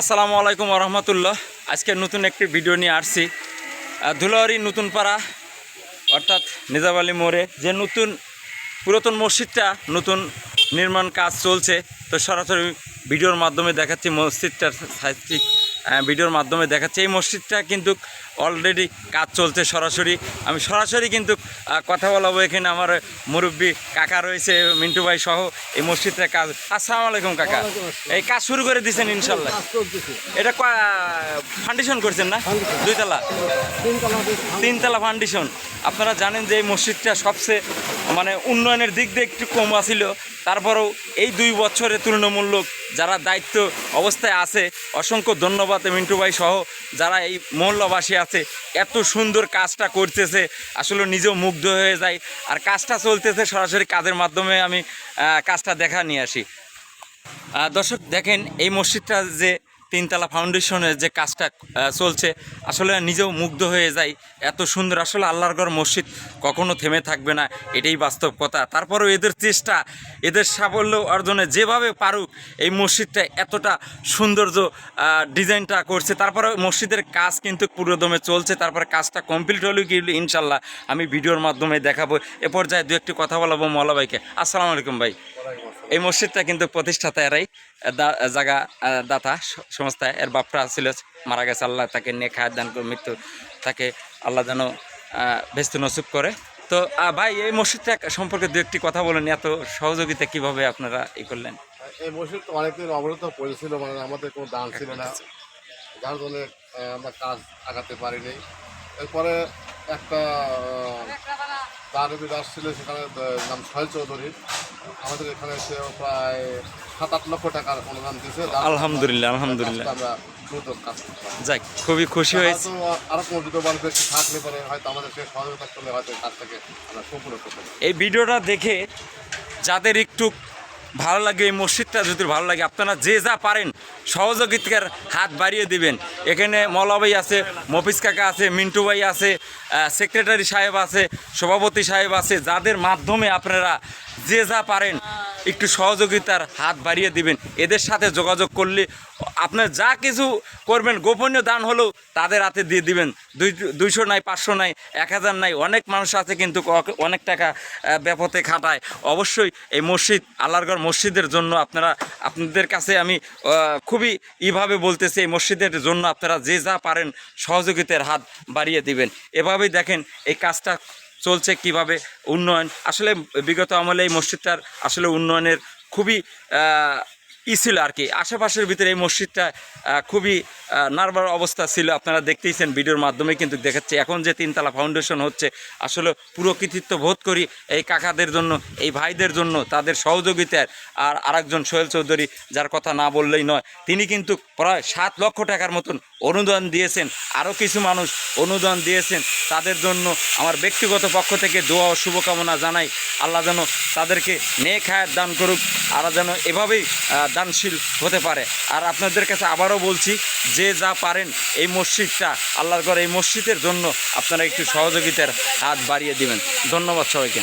আসসালামু আলাইকুম রহমতুল্লাহ আজকে নতুন একটি ভিডিও নিয়ে আসছি। ধুলাবাড়ি নতুন পাড়া অর্থাৎ নিজাব আলী মোড়ে যে নতুন পুরাতন মসজিদটা, নতুন নির্মাণ কাজ চলছে, তো সরাসরি ভিডিওর মাধ্যমে দেখাচ্ছি মসজিদটার সাহিত্যিক ভিডিওর মাধ্যমে দেখাচ্ছি। এই মসজিদটা কিন্তু অলরেডি কাজ চলছে সরাসরি। আমি সরাসরি কিন্তু কথা বলাবো এখানে আমার মুরব্বী কাকা রয়েছে মিন্টু ভাই সহ এই মসজিদটা কাজ। আসসালামু আলাইকুম কাকা। এই কাজ শুরু করে দিয়েছেন ইনশাল্লাহ। এটা ফাউন্ডেশন করছেন না। দুইতলা? তিনতলা ফাউন্ডেশন আপনারা জানেন যে এই মসজিদটা সবচেয়ে মানে উন্নয়নের দিক দিয়ে একটু কম আছিল। তারপরেও এই দুই বছরের তুলনামূলক যারা দায়িত্ব অবস্থায় আছে অসংখ্য ধন্যবাদ। মিন্টু ভাই সহ যারা এই মহল্লাবাসী আছে, এত সুন্দর কাজটা করতেছে, আসলে নিজেও মুগ্ধ হয়ে যায় আর কাজটা চলতেছে, সরাসরি কাজের মাধ্যমে আমি কাজটা দেখা নিয়ে আসি। দর্শক, দেখেন এই মসজিদটা যে তিনতলা ফাউন্ডেশনের যে কাজটা চলছে, আসলে নিজেও মুগ্ধ হয়ে যায় এত সুন্দর, আসলে আল্লাহর ঘর মসজিদ কখনো থেমে থাকবে না, এটাই বাস্তব কথা। তারপরেও এদের চেষ্টা, এদের সাফল্য অর্জনে যেভাবে পারুক, এই মসজিদটা এতটা সৌন্দর্য ডিজাইনটা করছে। তারপরে মসজিদের কাজ কিন্তু পুরোদমে চলছে, তারপরে কাজটা কমপ্লিট হলেও কি ইনশাল্লাহ আমি ভিডিওর মাধ্যমে দেখাবো। এ পর্যায়ে দু একটি কথা বলাবো মৌলা ভাইকে। আসসালামু আলাইকুম ভাই। এই মসজিদটা কিন্তু প্রতিষ্ঠাতা এরাই জাগা দাতা, স- সংস্থা এর বাপটা ছিল, মারা গেছে, আল্লাহ তাকে নিয়ে খায় দান করে মৃত্যু তাকে আল্লাহ যেন ব্যস্ত নসিব করে। তো ভাই, এই মসজিদটা সম্পর্কে দু একটি কথা বলেন, এত সহযোগিতা কীভাবে আপনারা ই করলেন? এই মসজিদ অনেকদিন অবরত পড়েছিল মানে আমাদের কোনো দান ছিল না। যার জন্য আমরা কাজ আগাতে পারিনি। এরপরে একটা দানবী দাস ছিল সেখানে নাম সহেল চৌধুরী। আমাদের এখানে সে প্রায় সাত আট লক্ষ টাকার অনুদান দিয়েছে। আলহামদুলিল্লাহ, আলহামদুলিল্লাহ। আমরা দ্রুত কাজ যাক খুবই খুশি হয়েছে। আরও কোনো দুটো মানুষ একটু থাকলে পরে হয়তো আমাদের সে সহযোগিতা করলে হয়তো কাজটাকে আমরা সম্পূর্ণ করতে এই ভিডিওটা দেখে যাদের একটু ভালো লাগে এই মসজিদটা, যদি ভালো লাগে। আপনারা যে যা পারেন, সহযোগিতার হাত বাড়িয়ে দিবেন। এখানে মলাবাই আছে মফিস কাকা আছে, মিন্টু ভাই আছে সেক্রেটারি সাহেব আছে, সভাপতি সাহেব আছে, যাদের মাধ্যমে আপনারা যে যা পারেন একটু সহযোগিতার হাত বাড়িয়ে দিবেন। এদের সাথে যোগাযোগ করলে আপনার যা কিছু করবেন, গোপনীয় দান হলেও তাদের হাতে দিয়ে দিবেন। দুই, দুইশো নাই, পাঁচশো নাই, এক হাজার নাই, অনেক মানুষ আছে কিন্তু অনেক টাকা ব্যাপতে খাটায়। অবশ্যই এই মসজিদ, আল্লাহরগড় মসজিদের জন্য আপনারা, আপনাদের কাছে আমি খুবই ইভাবে বলতেছি, এই মসজিদের জন্য আপনারা যে যা পারেন সহযোগিতার হাত বাড়িয়ে দিবেন। এভাবেই দেখেন এই কাজটা চলছে কীভাবে উন্নয়ন? আসলে বিগত আমলে এই মসজিদটার আসলে উন্নয়নের খুবই ই ছিল আর কি। আশেপাশের ভিতরে এই মসজিদটা খুবই নার্ভার অবস্থা ছিল। আপনারা দেখতেইছেন ভিডিওর মাধ্যমে কিন্তু দেখাচ্ছে, এখন যে তিনতলা ফাউন্ডেশন হচ্ছে, আসলে পুরো কৃতিত্ব বোধ করি এই কাকাদের জন্য, এই ভাইদের জন্য, তাদের সহযোগিতার, আর আরেকজন সোহেল চৌধুরী, যার কথা না বললেই নয়, তিনি কিন্তু প্রায় সাত লক্ষ টাকার মতন অনুদান দিয়েছেন। আরও কিছু মানুষ অনুদান দিয়েছেন। তাদের জন্য আমার ব্যক্তিগত পক্ষ থেকে দোয়া ও শুভকামনা জানাই। আল্লাহ যেন তাদেরকে নেক হায়াত দান করুক। আর যেন এভাবেই দানশীল হতে পারে। আর আপনাদের কাছে আবারও বলছি, যে যা পারেন এই মসজিদটা, আল্লাহর করে এই মসজিদের জন্য আপনারা একটু সহযোগিতার হাত বাড়িয়ে দিবেন। ধন্যবাদ সবাইকে।